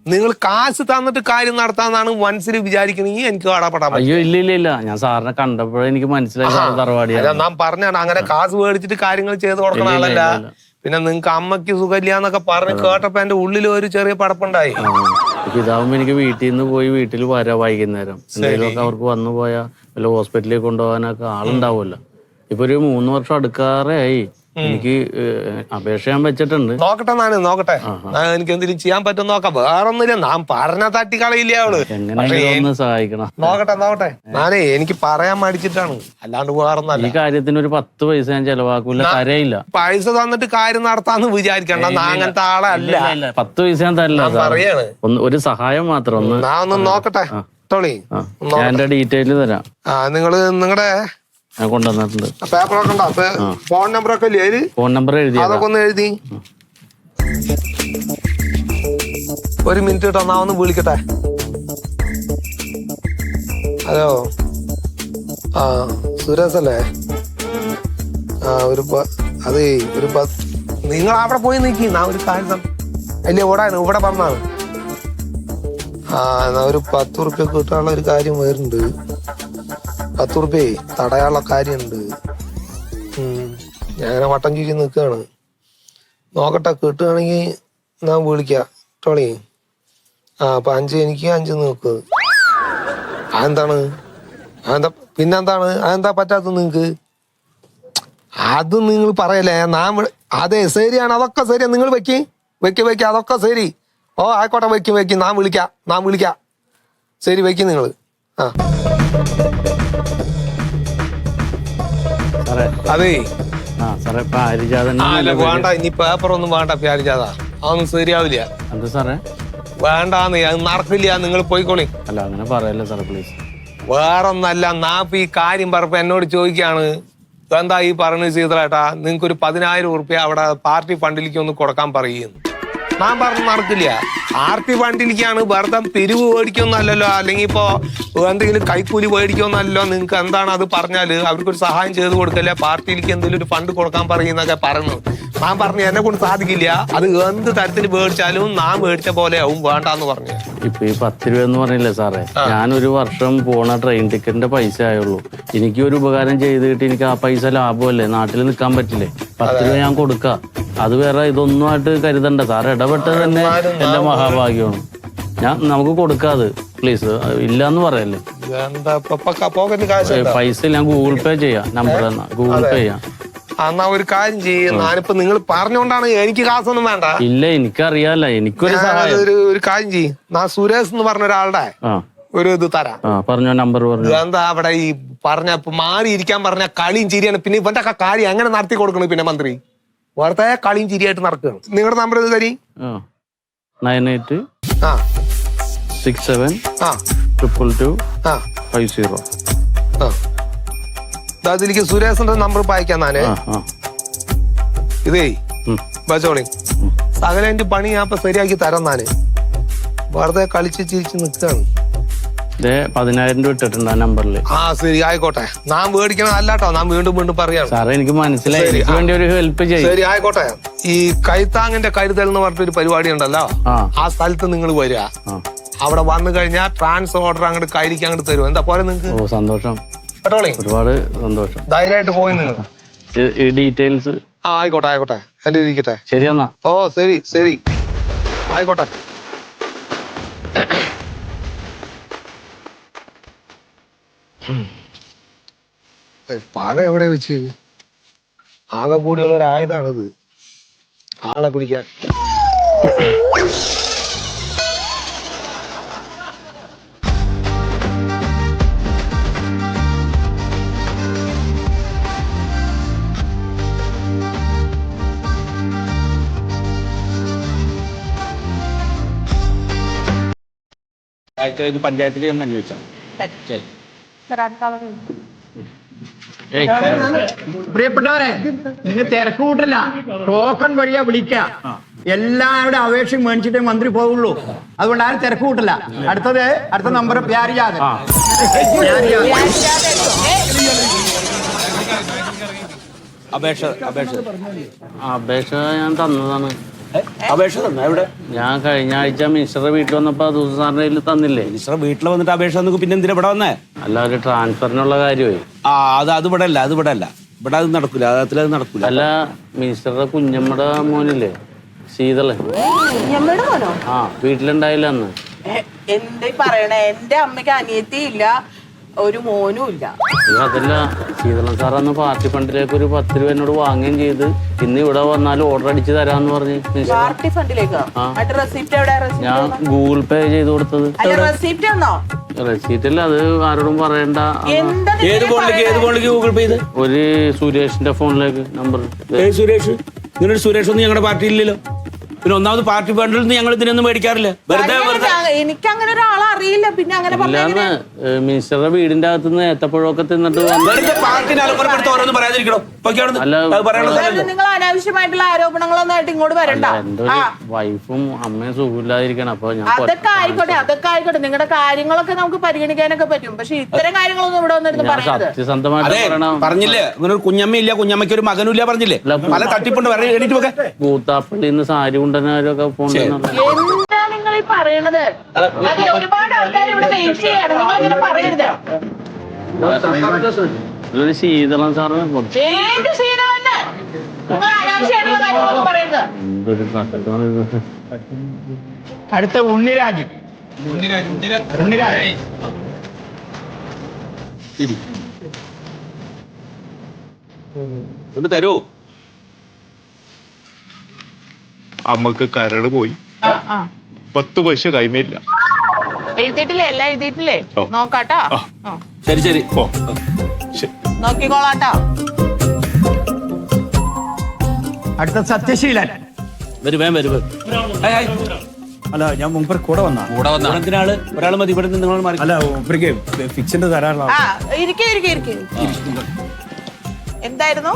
നിങ്ങൾ കാശ് തന്നിട്ട് കാര്യം നടത്താന്നാണ് മനസ്സിൽ വിചാരിക്കണെങ്കിൽ എനിക്ക് കടപ്പെടാൻ അയ്യോ ഇല്ല ഇല്ല ഇല്ല. ഞാൻ സാറിനെ കണ്ടപ്പോഴേ എനിക്ക് മനസ്സിലായി തറവാടിയാണ് നാൻ പറഞ്ഞാണ് അങ്ങനെ കാശ് മേടിച്ചിട്ട് കാര്യങ്ങൾ ചെയ്ത് കൊടുക്കണ ആളല്ല പിന്നെ നിങ്ങക്ക് അമ്മയ്ക്ക് സുഖമില്ല എന്നൊക്കെ പറഞ്ഞ് കേട്ടപ്പോ എന്റെ ഉള്ളിൽ ഒരു ചെറിയ പടപ്പുണ്ടായി. പിതാവും ഇതാവുമ്പോ എനിക്ക് വീട്ടിൽ നിന്ന് പോയി വീട്ടിൽ വരാ വൈകുന്നേരം. എന്തെങ്കിലുമൊക്കെ അവർക്ക് വന്നു പോയാൽ വല്ല ഹോസ്പിറ്റലിൽ കൊണ്ടുപോകാനൊക്കെ ആളുണ്ടാവുമല്ലോ. ഇപ്പൊ ഒരു മൂന്ന് വർഷം അടുക്കാറേ ആയി എനിക്ക് അപേക്ഷ ഞാൻ വെച്ചിട്ടുണ്ട്. നോക്കട്ടെ നാണ് നോക്കട്ടെ. എനിക്ക് എന്തെങ്കിലും ചെയ്യാൻ പറ്റും നോക്കാം. വേറൊന്നുമില്ല നാം പറഞ്ഞ തട്ടിക്കളയില്ല അവൾ. സഹായിക്കണം. നോക്കട്ടെ നോക്കട്ടെ. ഞാനേ എനിക്ക് പറയാൻ മടിച്ചിട്ടാണ്. അല്ലാണ്ട് ഈ കാര്യത്തിന് ഒരു പത്ത് പൈസ ഞാൻ ചെലവാക്കൂല തരയില്ല പൈസ തന്നിട്ട് കാര്യം നടത്താന്ന് വിചാരിക്കണ്ട. നാ അങ്ങനത്തെ ആളല്ല. പത്ത് പൈസ ഞാൻ തരില്ല പറയാണ്. ഒരു സഹായം മാത്രം ഒന്ന് നാ ഒന്ന് നോക്കട്ടെ. ടോളി എന്റെ ഡീറ്റെയിൽ തരാം. ആ നിങ്ങൾ നിങ്ങളുടെ ഞാൻ കൊണ്ടുവന്നിട്ടുണ്ട്. പേപ്പറൊക്കെ ഉണ്ടോ? ഫോൺ നമ്പറൊക്കെ ഇല്ലേ? അതിൽ ഫോൺ നമ്പർ എഴുതി അതൊക്കെ ഒന്ന് എഴുതി. ഒരു മിനിറ്റ് കേട്ടോ നാ ഒന്ന് വിളിക്കട്ടെ? ഹലോ. ആ സുരേഷ് അല്ലേ? ആ ഒരു അതേ ഒരു ബസ് നിങ്ങൾ അവിടെ പോയി നിൽക്കി നാ ഒരു കാര്യം അല്ലേ ഇവിടെ ഇവിടെ പറഞ്ഞാണ് ആ എന്നാ ഒരു പത്ത് ഉറുപ്പ്യ കിട്ടാനുള്ള ഒരു കാര്യം വരുന്നുണ്ട്. പത്ത് ഉറുപ്പ്യേ തടയാനുള്ള കാര്യമുണ്ട്. ഞാൻ അങ്ങനെ വട്ടം ചുറ്റി നിൽക്കുകയാണ് നോക്കട്ടെ കിട്ടുകയാണെങ്കിൽ ഞാൻ വിളിക്കാം. ടോളി ആ അപ്പൊ അഞ്ച് എനിക്ക് അഞ്ച് നോക്ക് അതെന്താണ്? അതെന്താ പിന്നെന്താണ്? അതെന്താ പറ്റാത്ത നിങ്ങക്ക്? അത് നിങ്ങൾ പറയല്ലേ നാം അതെ ശരിയാണ് അതൊക്കെ ശരിയാ. നിങ്ങൾ വെക്കേ. വെക്ക വെക്ക അതൊക്കെ ശരി. ഓ ആയിക്കോട്ടെ വയ്ക്കും വയ്ക്കും നാം വിളിക്കാം നാം വിളിക്കാം. ശരി വയ്ക്കും നിങ്ങൾ ആ. അതേ. വേണ്ട ഇനി പേപ്പർ ഒന്നും വേണ്ട പ്യാരിജാതാ അതൊന്നും ശരിയാവില്ല. എന്ത് സാറേ? വേണ്ടാന്ന് അത് നടക്കില്ല നിങ്ങൾ പോയിക്കോളി. അല്ല അങ്ങനെ പറയല്ലേ സാറേ പ്ലീസ് വേറൊന്നല്ല നാപ്പ് ഈ കാര്യം പറഞ്ഞപ്പോ എന്നോട് ചോദിക്കാണ്. എന്താ ഈ പറഞ്ഞത് ചെയ്തേട്ടാ നിങ്ങൾക്ക് ഒരു പതിനായിരം ഉറുപ്പ്യ അവിടെ പാർട്ടി ഫണ്ടിലേക്ക് ഒന്ന് കൊടുക്കാൻ പറയുന്നു. ഞാൻ പറഞ്ഞു നടക്കില്ല. പാർട്ടി പണ്ടിരിക്കുകയാണ്. വെറുതെ പിരിവ് മേടിക്കൊന്നല്ലല്ലോ അല്ലെങ്കിൽ ഇപ്പോ എന്തെങ്കിലും കൈക്കൂലി മേടിക്കൊന്നല്ലോ നിങ്ങൾക്ക് എന്താണ് അത് പറഞ്ഞാൽ? അവർക്കൊരു സഹായം ചെയ്ത് കൊടുക്കല്ലേ? പാർട്ടിയിലേക്ക് എന്തെങ്കിലും ഒരു ഫണ്ട് കൊടുക്കാൻ പറയുന്നൊക്കെ പറഞ്ഞു ഞാൻ പറഞ്ഞു എന്നെ കൊണ്ട് സാധിക്കില്ല. അത് എന്ത് തരത്തിൽ മേടിച്ചാലും ഞാൻ മേടിച്ച പോലെ ആവും. വേണ്ടെന്ന് പറഞ്ഞു. ഇപ്പൊ ഈ പത്ത് രൂപ എന്ന് പറഞ്ഞില്ലേ സാറേ? ഞാനൊരു വർഷം പോണ ട്രെയിൻ ടിക്കറ്റിന്റെ പൈസ ആയുള്ളൂ. എനിക്ക് ഒരു ഉപകാരം ചെയ്തിട്ട് എനിക്ക് ആ പൈസ ലാഭമല്ലേ? നാട്ടിൽ നിൽക്കാൻ പറ്റില്ലേ? പത്ത് രൂപ ഞാൻ കൊടുക്ക. അത് വേറെ ഇതൊന്നുമായിട്ട് കരുതണ്ട. സാർ ഇടപെട്ടത് തന്നെ എന്റെ മഹാഭാഗ്യമാണ് ഞാൻ നമുക്ക് കൊടുക്കാത്. പ്ലീസ് ഇല്ലാന്ന് പറയല്ലേ? പൈസ ഞാൻ ഗൂഗിൾ പേ ചെയ്യാം. നമ്പർ തന്നാ. ഗൂഗിൾ പേ ചെയ്യാം. എന്നാ ഒരു കാര്യം ചെയ്യും. ഞാനിപ്പോ നിങ്ങൾ പറഞ്ഞോണ്ടാണ് എനിക്ക് കാശൊന്നും വേണ്ട. ഇല്ല എനിക്കറിയാല്ല. എനിക്കൊരു സഹായം. ഒരു കാര്യം ചെയ്യും. ഞാൻ സുരേഷ് എന്ന് പറഞ്ഞ ഒരാളുടെ ഒരു ഇത് തരാം. പറഞ്ഞോ നമ്പർ പറഞ്ഞു. എന്താ അവിടെ ഈ പറഞ്ഞ മാറിയിരിക്കാൻ പറഞ്ഞ കളിയും ചിരിയാണ്. പിന്നെ ഇവന്റെ കാര്യം എങ്ങനെ നടത്തി കൊടുക്കണു പിന്നെ മന്ത്രി? വെറുതെ കളിയും ചിരിയായിട്ട് നടക്കുകയാണ്. നിങ്ങളുടെ നമ്പർ ഇത് തരി. Nine eight six seven triple two five zero. ഇതിലേക്ക് സുരേഷിന്റെ നമ്പർ പായിക്കാൻ ആ ഇതേ. ബച്ചോളി സകലന്റെ പണി ഞാൻ ഇപ്പൊ ശരിയാക്കി തരാം ഞാൻ വെറുതെ കളിച്ച് ചിരിച്ച് നിൽക്കുകയാണ്. പതിനായിരം രൂപ ഇട്ടിട്ടുണ്ട് ആ നമ്പറിൽ ആ ശരി ആയിക്കോട്ടെ. നാം മേടിക്കണം അല്ലാട്ടോ നാം വീണ്ടും വീണ്ടും പറയാണ് സാറേ എനിക്ക് മനസ്സിലായി. ശരി, എനിക്ക് ആ. വേണ്ടി ഒരു ഹെൽപ്പ് ചെയ്യും. ശരി ആയിക്കോട്ടെ. ഈ കൈത്താങ്ങിന്റെ കരുതൽ എന്ന് പറഞ്ഞിട്ടൊരു പരിപാടി ഉണ്ടല്ലോ? ആ. ആ സ്ഥലത്ത് നിങ്ങൾ വരിക. ആ. അവിടെ വന്നു കഴിഞ്ഞാൽ ട്രാൻസ് ഓർഡർ അങ്ങോട്ട് കയ്യിലേക്ക് അങ്ങോട്ട് തരും. എന്താ പോലെ നിങ്ങൾക്ക് ഓ സന്തോഷം. കേട്ടോളി ഒരുപാട് സന്തോഷം. ധൈര്യമായിട്ട് പോയി നിങ്ങൾ. ഈ- ഈ ഡീറ്റെയിൽസ് ആ ആയിക്കോട്ടെ ആയിക്കോട്ടെ. എന്റെ ഇരിക്കട്ടെ. ശരി എന്നാ. ഓ ശരി ശരി. ആയിക്കോട്ടെ. പഴ എവിടെ വെച്ച്? ആകെ കൂടിയുള്ള ഒരു ആയുധാണിത് ആളെ പിടിക്കാൻ പഞ്ചായത്തിൽ ഒന്ന് അന്വേഷിച്ചാൽ ശരി. പ്രിയപ്പെട്ടവരെ നിങ്ങൾ തിരക്ക് കൂട്ടല്ല ടോക്കൺ വഴിയാ വിളിക്ക. എല്ലാവരുടെ അപേക്ഷയും മേടിച്ചിട്ടേ മന്ത്രി പോകുള്ളൂ അതുകൊണ്ട് ആരും തിരക്ക് കൂട്ടല്ല അടുത്തത് അടുത്ത നമ്പർ പ്യാരിജാതൻ. അപേക്ഷ അപേക്ഷ. ആ, അപേക്ഷ ഞാൻ തന്നതാണ്. അപേക്ഷ തന്നെ? എവിടെ? ഞാൻ കഴിഞ്ഞ ആഴ്ച മിനിസ്റ്ററുടെ വീട്ടിൽ വന്നപ്പോ ദിവസം സാറിന്റെ കയ്യിൽ തന്നില്ലേ? മിനിസ്റ്റർ വീട്ടിൽ വന്നിട്ട് അപേക്ഷ തന്നു പിന്നെ എന്തിനാ ഇവിടെ വന്നേ? അല്ല ഒരു ട്രാൻസ്ഫറിനുള്ള കാര്യമായി ആ അത് അത് ഇവിടെ അല്ല അത് ഇവിടെ അല്ല. ഇവിടെ അത് നടക്കൂല അതിൽ അത് നടക്കൂല. അല്ല മിനിസ്റ്ററുടെ കുഞ്ഞമ്മയുടെ മോനില്ലേ ശീതളൻ. ആ വീട്ടിലുണ്ടായില്ല അന്ന്. എന്തേ പറയണേ? എന്റെ അമ്മയ്ക്ക് അനിയത്തി ഇല്ല ഒരു മോനും ഇല്ല. അതല്ല ശീതളൻ സാർ അന്ന് പാർട്ടി ഫണ്ടിലേക്ക് ഒരു പത്ത് രൂപ എന്നോട് വാങ്ങുകയും ചെയ്ത്. ഇന്ന് ഇവിടെ വന്നാൽ ഓർഡർ അടിച്ച് തരാന്ന് പറഞ്ഞ്. പാർട്ടി ഫണ്ടിലേക്കോ റെസിപ്റ്റ് എവിടെ? ഞാൻ ഗൂഗിൾ പേ ചെയ്ത് കൊടുത്തത്. അല്ല റെസിപ്റ്റ് ആണോ റെസീറ്റ് അല്ല അത് ആരോടും പറയണ്ട. ഏത് ഫോണിലേക്ക് ഏത് ഫോണിലേക്ക് ഗൂഗിൾ പേ ചെയ്ത്? ഒരു സുരേഷിന്റെ ഫോണിലേക്ക് നമ്പർ സുരേഷ്? സുരേഷ് ഒന്നും ഞങ്ങളുടെ പാർട്ടിയിലില്ലല്ലോ പിന്നെ ഒന്നാമത് പാർട്ടി ഫണ്ടിൽ നിന്ന് ഞങ്ങൾ ഇതിനൊന്നും മേടിക്കാറില്ല. വെറുതെ വെറുതെ എനിക്ക് അങ്ങനെ ഒരാളെ അറിയില്ല പിന്നെ അങ്ങനെ ഇല്ലാന്ന് മിനിസ്റ്ററുടെ വീടിന്റെ അകത്ത് നിന്ന് ഏത്തപ്പഴമൊക്കെ തിന്നിട്ട് വന്ന് വെറുതെ പാർട്ടിനെ അലപ്പുറപ്പെടുത്ത ഓരോന്ന് പറയാതിരിക്കണോ? ഇപ്പൊ അല്ല, പറയാനുള്ളത് നിങ്ങൾ അനാവശ്യമായിട്ടുള്ള ആരോപണങ്ങളൊന്നും ആയിട്ട് ഇങ്ങോട്ട് വരണ്ട. എന്റെ ആ. വൈഫും അമ്മയും സുഖമില്ലാതിരിക്കണം അപ്പൊ ഞാൻ അതൊക്കെ ആയിക്കോട്ടെ അതൊക്കെ ആയിക്കോട്ടെ. നിങ്ങളുടെ കാര്യങ്ങളൊക്കെ നമുക്ക് പരിഗണിക്കാനൊക്കെ പറ്റും. പക്ഷെ ഇത്തരം കാര്യങ്ങളൊന്നും ഇവിടെ വന്നിരുന്ന് ഞാൻ പറയരുത്. സത്യസന്ധമായിട്ട് അതെ പറയണം. പറഞ്ഞില്ലേ? അങ്ങനെ ഒരു കുഞ്ഞമ്മയില്ല കുഞ്ഞമ്മയ്ക്ക് ഒരു മകനും ഇല്ല പറഞ്ഞില്ലേ? അല്ല, പല തട്ടിപ്പുണ്ട് വരെ എണീറ്റ് പോക്കെ. കൂത്താപ്പള്ളിയിൽ നിന്ന് സാരി കൊണ്ടുവന്നവരൊക്കെ പോകണ്ടെന്നുള്ള എന്താ നിങ്ങൾ ഈ പറയണത്? അതെ, ഒരുപാട് ആൾക്കാർ ഇവിടെ വെയിറ്റ് ചെയ്യാണ്. നിങ്ങൾ പറയരുത്. ശീതളം സാറിനെ കൊടുത്തു. ഏത് സീനാണ് നിങ്ങൾ അനാവശ്യമായിട്ടുള്ള കാര്യങ്ങളൊന്നും പറയരുത്. എന്തൊരു കഷ്ടമാണ് ഇത്. അടുത്ത ഉണ്ണിരാജ്. ഉണ്ണിരാജ് ഒന്ന് തരൂ. അമ്മയ്ക്ക് കരട് പോയി. പത്ത് പൈസ കൈമയില്ല എഴുതിയിട്ടില്ലേ? എല്ലാം എഴുതിയിട്ടില്ലേ? നോക്കാട്ടോ. ശരി ശരി. ഓ നോക്കിക്കോളാട്ടോ. അടുത്ത സത്യശീലൻ. വരും വേം വരും വരും. ഏയ്, ഏയ്. അല്ല ഞാൻ മുമ്പ് കൂടെ വന്നാ. കൂടെ വന്ന. എന്തിനാൾ ഒരാൾ മതി ഇവിടെ നിങ്ങൾ മാറി. അല്ല മൂപ്പർക്ക് ഫിക്സിന്റെ തരാനുള്ള ആ ഇരിക്കെ. ഇരിക്കെ ഇരിക്കെ. എന്തായിരുന്നു?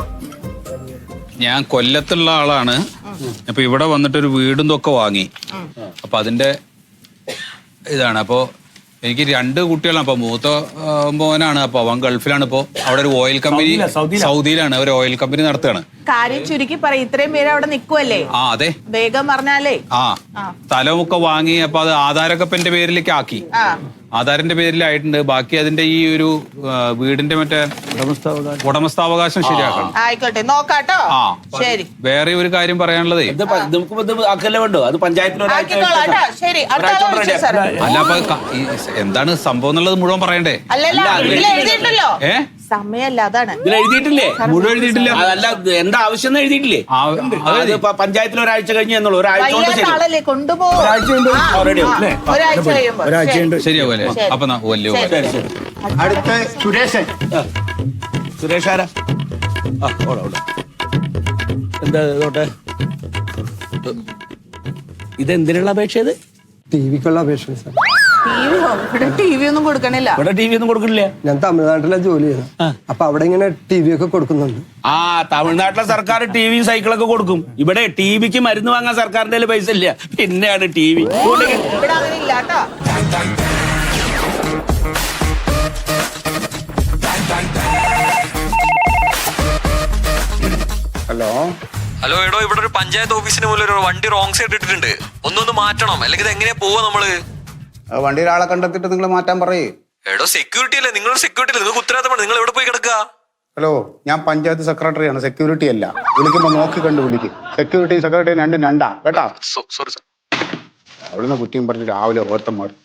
ഞാൻ കൊല്ലത്തുള്ള ആളാണ്. അപ്പൊ ഇവിടെ വന്നിട്ട് ഒരു വീടും തൊക്കെ വാങ്ങി. അപ്പൊ അതിന്റെ ഇതാണ്. അപ്പോ എനിക്ക് രണ്ട് കുട്ടികളാണ്. അപ്പൊ മൂത്ത മോനാണ്. അപ്പൊ അവൻ ഗൾഫിലാണ്. ഇപ്പോ അവിടെ ഒരു ഓയിൽ കമ്പനി സൗദിയിലാ, സൗദിയിലാ. സൗദിയിലാണ്. ഒരു ഓയിൽ കമ്പനി നടത്തുകയാണ്. കാര്യം ചുരുക്കി പറ ഇത്രയും പേര് അവിടെ നിക്കുവല്ലേ? ആ അതെ. വേഗം പറഞ്ഞാലേ. ആ. സ്ഥലമൊക്കെ വാങ്ങി അപ്പൊ അത് ആധാരക്കപ്പന്റെ എന്റെ പേരിലേക്ക് ആക്കി. ആ. ആധാറിന്റെ പേരിലായിട്ടുണ്ട്. ബാക്കി അതിന്റെ ഈ ഒരു വീടിന്റെ മറ്റേ ഉടമസ്ഥാവകാശം. ശരിയാക്കണം. ആയിക്കോട്ടെ. നോക്കാട്ടോ. ആ ശരി. വേറെ ഒരു കാര്യം പറയാനുള്ളതേ. ഇത് പ- നമുക്ക് ഇത് ആക്കല്ലേ വേണ്ടോ? അത് ഒരാഴ്ച ശരി. അടുത്ത ആളെ അല്ല അപ്പൊ ക- ഈ എന്താണ് സംഭവം എന്നുള്ളത് മുഴുവൻ പറയണ്ടേ? അല്ലല്ല ഇതിൽ എഴുതിയിട്ടുണ്ടല്ലോ. ഏ? സമയല്ല അതാണ് ഇതിൽ എഴുതിയിട്ടില്ലേ? മുഴുവൻ എഴുതിയിട്ടില്ല. അതല്ല എന്താ ആവശ്യം എന്ന് എഴുതിയിട്ടില്ലേ? ആ, അത്. ഇപ്പൊ പഞ്ചായത്തിൽ ഒരാഴ്ച കഴിഞ്ഞ് എന്നുള്ളൂ. ഒരാഴ്ച കൊണ്ട് വയ്യാത്ത ശരി. ആളല്ലേ? കൊണ്ടുപോകും. Already ഉണ്ട്, അല്ലേ? ഒരാഴ്ച കഴിയുമ്പോ. ഒരാഴ്ചയുണ്ട് ശരിയാവുമല്ലേ ശരി. അപ്പൊ ന- വലിയ ശരി. ഉപകാരം. അടുത്ത സുരേശൻ സുരേഷ് ആരാ? ആ ഓടാ ഓടാ. എന്താ ഇതോട്ടെ ഇത് എന്തിനുള്ള അപേക്ഷ ഇത്? ടി വിക്കുള്ള അപേക്ഷ സാർ. ടി വി ഒന്നും കൊടുക്കണില്ല. ഇവിടെ ടി വി ഒന്നും കൊടുക്കണില്ല. ഞാൻ തമിഴ്നാട്ടിലെ ജോലി ചെയ്യുന്നത്. അപ്പൊ അവിടെ ഇങ്ങനെ ടി വി ഒക്കെ കൊടുക്കുന്നുണ്ട്. ആ തമിഴ്നാട്ടിലെ സർക്കാർ ടി വി സൈക്കിളൊക്കെ കൊടുക്കും. ഇവിടെ ടി വിക്ക് മരുന്ന് വാങ്ങാൻ സർക്കാരിന്റെ പൈസ ഇല്ല. പിന്നെയാണ് ടി വി ഇവിടെ അങ്ങനെ ഇല്ല കേട്ടോ. ഹലോ. ഹലോ എടോ ഇവിടെ ഒരു പഞ്ചായത്ത് ഓഫീസിന് മുന്നിൽ ഒരു വണ്ടി റോങ് സൈഡ് ഇട്ടിട്ടുണ്ട്. ഒന്നൊന്ന് മാറ്റണം. അല്ലെങ്കിൽ ഇത് എങ്ങനെയാ പോവാ നമ്മൾ? വണ്ടിയിൽ ആളെ കണ്ടെത്തിട്ട് നിങ്ങൾ മാറ്റാൻ പറയേ. എടോ സെക്യൂരിറ്റി അല്ലേ? നിങ്ങളുടെ സെക്യൂരിറ്റി അല്ലേ? നിങ്ങൾക്ക് ഉത്തരവാദിത്തമാണ് നിങ്ങൾ എവിടെ പോയി കിടക്കുക ഹലോ ഞാൻ പഞ്ചായത്ത് സെക്രട്ടറിയാണ് സെക്യൂരിറ്റി അല്ല. വിളിക്കുമ്പോ നോക്കി കണ്ട് വിളിക്കും. സെക്യൂരിറ്റി സെക്രട്ടറി രണ്ടും രണ്ടാ. കേട്ടാ? സോറി സാർ അവിടുന്ന് കുറ്റിയും പറഞ്ഞ് രാവിലെ ഓർത്തം മാറി.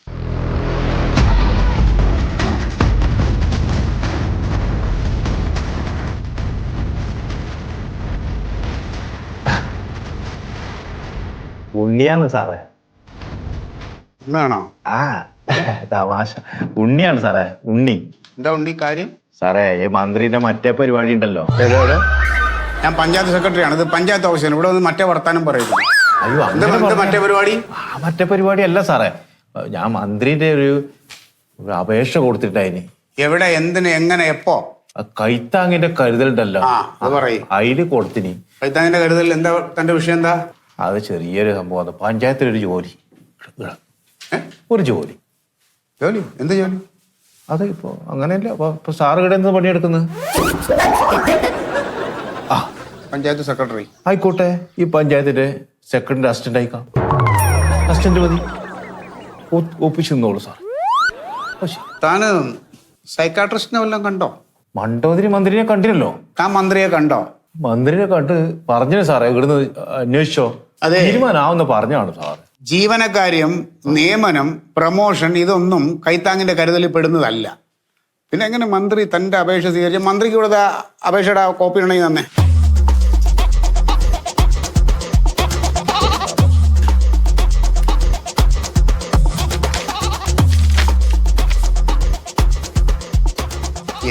ഉള്ളിയാണ് സാറേ. ഉണ്ണാണോ? ആ തമാശ. ഉണ്ണിയാണ് സാറേ ഉണ്ണി. എന്താ ഉണ്ണി കാര്യം? സാറേ ഈ മന്ത്രിന്റെ മറ്റേ പരിപാടി ഉണ്ടല്ലോ. ഞാൻ പഞ്ചായത്ത് സെക്രട്ടറിയാണ് ഇത് പഞ്ചായത്ത് ഓഫീസാണ് ഇവിടെ വന്ന് മറ്റേ വർത്താനം പറയുന്നു. അയ്യോ മറ്റേ പരിപാടി? ആ മറ്റേ പരിപാടി അല്ല സാറേ. ഞാൻ മന്ത്രിന്റെ ഒരു അപേക്ഷ കൊടുത്തിട്ടായിന്. എവിടെ എന്തിന് എങ്ങനെ എപ്പോ? കൈത്താങ്ങിന്റെ കരുതലുണ്ടല്ലോ. അയിൽ അതിൽ കൊടുത്തിനി. കൈത്താങ്ങിന്റെ കരുതൽ എന്താ തന്റെ വിഷയം എന്താ? അത് ചെറിയൊരു സംഭവം പഞ്ചായത്തിലൊരു ജോലി? ഒരു ജോലി. ജോലി? എന്ത് ജോലി? അത് ഇപ്പൊ അങ്ങനെയല്ല. ഇപ്പൊ സാറ് എന്ത് പണിയെടുക്കുന്നത്? പഞ്ചായത്ത് സെക്രട്ടറി. ആയിക്കോട്ടെ. ഈ പഞ്ചായത്തിന്റെ സെക്രട്ടറി അസിസ്റ്റന്റ് ആയിക്കാം അസിസ്റ്റന്റ് മതി. ഒപ്പിച്ചു നിന്നോളൂ സാർ. താന് സൈക്കാട്രിസ്റ്റിനെ വല്ലതും കണ്ടോ? മണ്ടോതിരി മന്ത്രിനെ കണ്ടില്ലല്ലോ. താൻ മന്ത്രിയെ കണ്ടോ? മന്ത്രിനെ കണ്ട് പറഞ്ഞു സാറേ ഇവിടുന്ന് അന്വേഷിച്ചോ? അതെ. തീരുമാനാവുന്ന പറഞ്ഞാണ് സാർ ജീവനക്കാര്യം നിയമനം പ്രമോഷൻ ഇതൊന്നും കൈത്താങ്ങിന്റെ കരുതലിൽ പെടുന്നതല്ല. പിന്നെ എങ്ങനെ മന്ത്രി തന്റെ അപേക്ഷ സ്വീകരിച്ച് മന്ത്രിക്ക് കൊടുത്ത അപേക്ഷയുടെ കോപ്പി ഉണ്ടെങ്കിൽ തന്നെ.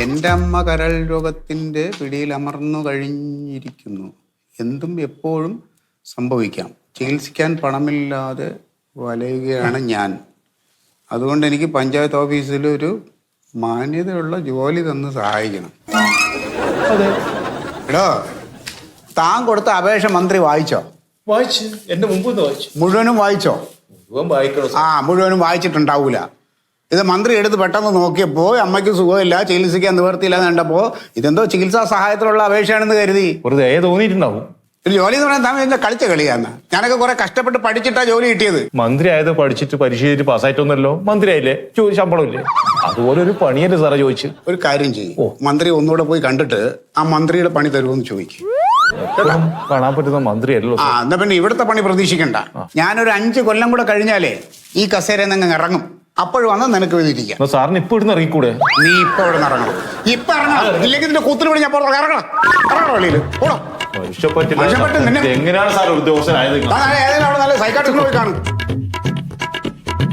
എന്റെ അമ്മ കരൾ രോഗത്തിന്റെ പിടിയിൽ അമർന്നു കഴിഞ്ഞിരിക്കുന്നു. എന്തും എപ്പോഴും സംഭവിക്കാം. ചികിത്സിക്കാൻ പണമില്ലാതെ വലയുകയാണ് ഞാൻ. അതുകൊണ്ട് എനിക്ക് പഞ്ചായത്ത് ഓഫീസിൽ ഒരു മാന്യതയുള്ള ജോലി തന്ന് സഹായിക്കണം. എടോ താൻ കൊടുത്ത അപേക്ഷ മന്ത്രി വായിച്ചോ? വായിച്ച്. എന്റെ മുമ്പ് വായിച്ചു. മുഴുവനും വായിച്ചോ? മുഴുവൻ വായിക്കണം ആ മുഴുവനും വായിച്ചിട്ടുണ്ടാവൂല. ഇത് മന്ത്രി എടുത്ത് പെട്ടെന്ന് നോക്കിയപ്പോൾ അമ്മയ്ക്ക് സുഖമില്ല ചികിത്സിക്കാൻ നിവർത്തിയില്ല എന്ന് കണ്ടപ്പോൾ ഇതെന്തോ ചികിത്സാ സഹായത്തിലുള്ള അപേക്ഷയാണെന്ന് കരുതി. വെറുതെ തോന്നിയിട്ടുണ്ടാവും. ജോലി എന്ന് പറയാൻ താമസം കളിച്ച കളിയാന്ന്. ഞാനൊക്കെ കുറെ കഷ്ടപ്പെട്ട് പഠിച്ചിട്ടാ ജോലി കിട്ടിയത്. മന്ത്രി ആയത് പഠിച്ചിട്ട് പരീക്ഷ എഴുതി പാസ്സായിട്ടൊന്നല്ലോ മന്ത്രി ആയില്ലേ ജോലി ശമ്പളം ഇല്ലേ അതുപോലെ ഒരു പണിയല്ലേ സാറേ ചോദിച്ചു. ഒരു കാര്യം ചെയ്യും. മന്ത്രി ഒന്നുകൂടെ പോയി കണ്ടിട്ട് ആ മന്ത്രിയുടെ പണി തരുമെന്ന് ചോദിക്കും. കാണാൻ പറ്റുന്ന മന്ത്രി അല്ലല്ലോ ആ എന്നാ പിന്നെ ഇവിടുത്തെ പണി പ്രതീക്ഷിക്കണ്ട. ഞാനൊരു അഞ്ച് കൊല്ലം കൂടെ കഴിഞ്ഞാലേ ഈ കസേര നിങ്ങൾ ഇറങ്ങും. അപ്പോഴും വന്ന് നിനക്ക് എന്നാ സാറിന് ഇപ്പൊ ഇവിടുന്ന് ഇറങ്ങിക്കൂടെ? നീ ഇപ്പൊ ഇവിടെ നിന്ന് ഇറങ്ങണം. ഇപ്പൊ ഇറങ്ങണം. ഇല്ലെങ്കിൽ ഇതിന്റെ കൂത്തിന് വിളി ഞാൻ ഇറങ്ങണം. ഇറങ്ങണം വെളിയിൽ ഓടോ. മനുഷ്യപ്പറ്റില്ല മനുഷ്യപ്പറ്റ് നിന്നെ- എങ്ങനെയാണ് സാർ ഉദ്യോഗസ്ഥനായത്? നിങ്ങൾ? താൻ ഏതെങ്കിലും അവിടെ നല്ല സൈക്കാട്രിസ്റ്റിനെ പോയി കാണും.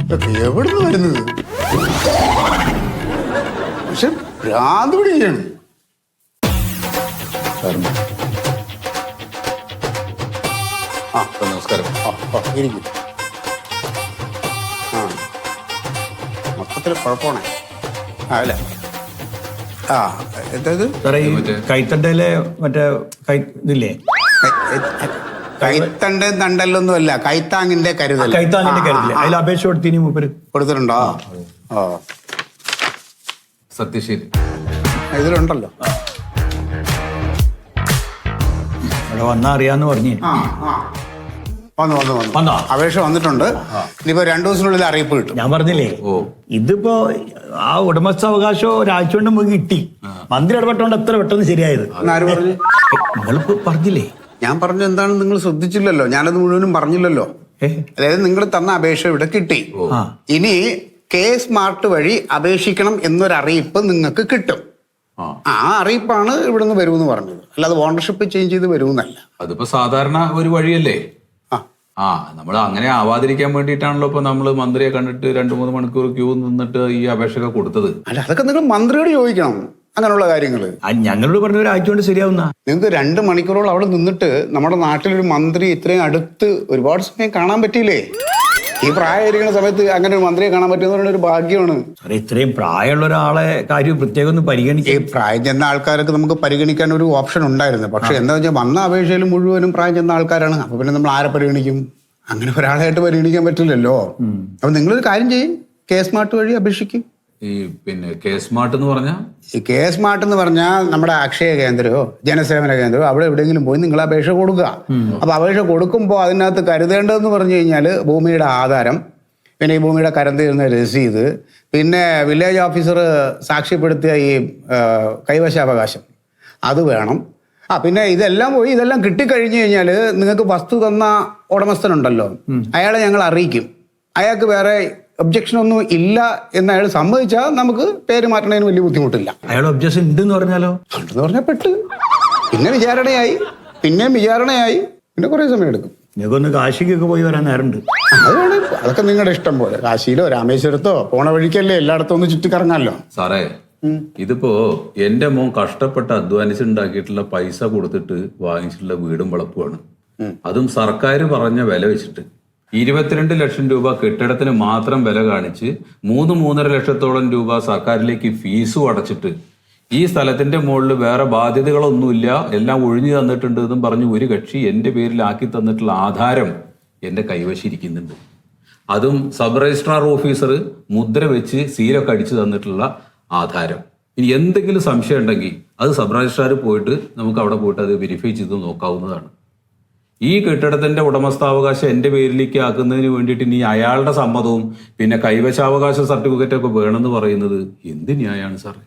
ഇതൊക്കെ എവിടുന്ന് വരുന്നത്? പക്ഷെ ഭ്രാന്ത് പിടിക്കുകയാണ്. ആ. നമസ്കാരം. ആ ആ ഇരിക്കും. ആ. മൊത്തത്തിൽ കുഴപ്പമാണ്. ആ അല്ല ആ എന്തത്? സാറേ ഈ കൈത്തണ്ടയിലെ മറ്റേ കൈ ഇതില്ലേ? കൈത്തണ്ട് തണ്ടല്ലൊന്നും അല്ല കൈത്താങ്ങിന്റെ കരുതൽ കൈത്താങ്ങിന്റെ കരുതില്ലേ അതിൽ അപേക്ഷ കൊടുത്തിന് മൂപ്പര്. കൊടുത്തിട്ടുണ്ടോ? ഓ സത്യശീലി ഇതിലുണ്ടല്ലോ. അവിടെ വന്നാ അറിയാന്ന് പറഞ്ഞു ആ ആ. വന്നു വന്നു വന്നു. വന്നോ? അപേക്ഷ വന്നിട്ടുണ്ട്. ഇനിയിപ്പോ രണ്ടു ദിവസത്തിനുള്ളിൽ അറിയിപ്പ് കിട്ടും. ഞാൻ പറഞ്ഞില്ലേ? ഇതിപ്പോ ആ ഉടമസ്ഥാവകാശം ഒരാഴ്ച കൊണ്ട് നമുക്ക് കിട്ടി. മന്ത്രി ഇടപെട്ടോണ്ട് എത്ര പെട്ടെന്ന് ശരിയായത്? പറഞ്ഞു? നിങ്ങളിപ്പോ പറഞ്ഞില്ലേ? ഞാൻ പറഞ്ഞു എന്താണെന്ന് നിങ്ങൾ ശ്രദ്ധിച്ചില്ലല്ലോ. ഞാനത് മുഴുവനും പറഞ്ഞില്ലല്ലോ. ഏ? അതായത് നിങ്ങൾ തന്ന അപേക്ഷ ഇവിടെ കിട്ടി. ആ. ഇനി കെ സ്മാർട്ട് വഴി അപേക്ഷിക്കണം എന്നൊരു അറിയിപ്പ് നിങ്ങൾക്ക് കിട്ടും. ആ. അറിയിപ്പാണ് ഇവിടെ നിന്ന് വരുമെന്ന് പറഞ്ഞത്. അല്ലാതെ ഓണർഷിപ്പ് ചേഞ്ച് ചെയ്ത് വരുമെന്നല്ല. അതിപ്പോ സാധാരണ ഒരു വഴിയല്ലേ? ആ. നമ്മൾ അങ്ങനെ ആവാതിരിക്കാൻ വേണ്ടിയിട്ടാണല്ലോ ഇപ്പൊ നമ്മൾ മന്ത്രിയെ കണ്ടിട്ട് രണ്ടു മൂന്ന് മണിക്കൂർ ക്യൂ നിന്നിട്ട് ഈ അപേക്ഷ കൊടുത്തത്. അല്ല അതൊക്കെ നിങ്ങൾ മന്ത്രിയോട് ചോദിക്കണം അങ്ങനെയുള്ള കാര്യങ്ങൾ ഞങ്ങളോട് പറഞ്ഞ ഒരാഴ്ച കൊണ്ട് ശരിയാവുന്ന. നിങ്ങൾക്ക് രണ്ട് മണിക്കൂറോളം അവിടെ നിന്നിട്ട് നമ്മുടെ നാട്ടിലൊരു മന്ത്രി ഇത്രയും അടുത്ത് ഒരുപാട് സമയം കാണാൻ പറ്റിയില്ലേ? ഈ പ്രായമായിരിക്കുന്ന സമയത്ത് അങ്ങനെ ഒരു മന്ത്രിയെ കാണാൻ പറ്റുന്ന ഒരു ഭാഗ്യമാണ്. സാറേ ഇത്രയും പ്രായമുള്ള ഒരാളെ കാര്യം പ്രത്യേകം ഒന്ന് പരിഗണിക്കുക ഈ പ്രായം ചെന്ന ആൾക്കാരൊക്കെ നമുക്ക് പരിഗണിക്കാൻ ഒരു ഓപ്ഷൻ ഉണ്ടായിരുന്നു. പക്ഷെ എന്താ വെച്ചാൽ വന്ന അപേക്ഷയിൽ മുഴുവനും പ്രായം ചെന്ന ആൾക്കാരാണ്. അപ്പൊ പിന്നെ നമ്മൾ ആരെ പരിഗണിക്കും? അങ്ങനെ ഒരാളായിട്ട് പരിഗണിക്കാൻ പറ്റില്ലല്ലോ. അപ്പൊ നിങ്ങളൊരു കാര്യം ചെയ്യും. കെ സ്മാർട്ട് വഴി അപേക്ഷിക്കും. ഈ പിന്നെ കെ സ്മാർട്ട് എന്ന് പറഞ്ഞാൽ ഈ കെ സ്മാർട്ട് എന്ന് പറഞ്ഞാൽ നമ്മുടെ അക്ഷയ കേന്ദ്രമോ ജനസേവന കേന്ദ്രമോ അവിടെ എവിടെയെങ്കിലും പോയി നിങ്ങൾ അപേക്ഷ കൊടുക്കുക. അപ്പൊ അപേക്ഷ കൊടുക്കുമ്പോൾ അതിനകത്ത് കരുതേണ്ടതെന്ന് പറഞ്ഞു കഴിഞ്ഞാൽ ഭൂമിയുടെ ആധാരം പിന്നെ ഈ ഭൂമിയുടെ കരം തീർന്ന രസീത് പിന്നെ വില്ലേജ് ഓഫീസർ സാക്ഷ്യപ്പെടുത്തിയ ഈ കൈവശാവകാശം. അത് വേണം. ആ പിന്നെ ഇതെല്ലാം പോയി ഇതെല്ലാം കിട്ടിക്കഴിഞ്ഞു കഴിഞ്ഞാൽ നിങ്ങൾക്ക് വസ്തു തന്ന ഉടമസ്ഥനുണ്ടല്ലോ. അയാളെ ഞങ്ങൾ അറിയിക്കും. അയാൾക്ക് വേറെ ഒബ്ജക്ഷൻ ഒന്നും ഇല്ല എന്ന് അയാൾ സമ്മതിച്ചാൽ നമുക്ക് പേര് മാറ്റണതിന് വലിയ ബുദ്ധിമുട്ടില്ല. അയാൾ ഒബ്ജക്ഷൻ ഉണ്ടെന്ന് പറഞ്ഞാലോ? ഉണ്ടെന്ന് പറഞ്ഞാൽ പെട്ട്. പിന്നെ വിചാരണയായി. പിന്നെയും വിചാരണയായി. പിന്നെ കുറേ സമയം എടുക്കും നിങ്ങൾക്കൊന്ന് കാശിക്കൊക്കെ പോയി വരാൻ നേരമുണ്ട്. അതാണ് അതൊക്കെ നിങ്ങളുടെ ഇഷ്ടം പോലെ. കാശിയിലോ രാമേശ്വരത്തോ പോണ വഴിക്കല്ലേ എല്ലായിടത്തും ഒന്ന് ചുറ്റിക്കറങ്ങാമല്ലോ സാറേ ഇതിപ്പോ എന്റെ മോൻ കഷ്ടപ്പെട്ട് അധ്വാനിച്ചുണ്ടാക്കിയിട്ടുള്ള പൈസ കൊടുത്തിട്ട് വാങ്ങിച്ചിട്ടുള്ള വീടും വളപ്പുമാണ്. അതും സർക്കാർ പറഞ്ഞ വില വെച്ചിട്ട്. ഇരുപത്തിരണ്ട് ലക്ഷം രൂപ കെട്ടിടത്തിന് മാത്രം വില കാണിച്ച് മൂന്ന് മൂന്നര ലക്ഷത്തോളം രൂപ സർക്കാരിലേക്ക് ഫീസും അടച്ചിട്ട് ഈ സ്ഥലത്തിന്റെ മുകളിൽ വേറെ ബാധ്യതകളൊന്നുമില്ല. എല്ലാം ഒഴിഞ്ഞു തന്നിട്ടുണ്ട് എന്നും പറഞ്ഞ് ഒരു കക്ഷി എന്റെ പേരിലാക്കി തന്നിട്ടുള്ള ആധാരം എന്റെ കൈവശിരിക്കുന്നുണ്ട്. അതും സബ് രജിസ്ട്രാർ ഓഫീസർ മുദ്ര വെച്ച് സീലൊക്കെ അടിച്ചു തന്നിട്ടുള്ള ആധാരം. ഇനി എന്തെങ്കിലും സംശയം ഉണ്ടെങ്കിൽ അത് സബ് രജിസ്ട്രാർ പോയിട്ട് നമുക്ക് അവിടെ പോയിട്ട് അത് വെരിഫൈ ചെയ്ത് നോക്കാവുന്നതാണ്. ഈ കെട്ടിടത്തിന്റെ ഉടമസ്ഥാവകാശം എന്റെ പേരിലേക്ക് ആക്കുന്നതിന് വേണ്ടിയിട്ട് ഇനി അയാളുടെ സമ്മതവും പിന്നെ കൈവശാവകാശ സർട്ടിഫിക്കറ്റ് ഒക്കെ വേണമെന്ന് പറയുന്നത് എന്ത് ന്യായമാണ് സാറേ?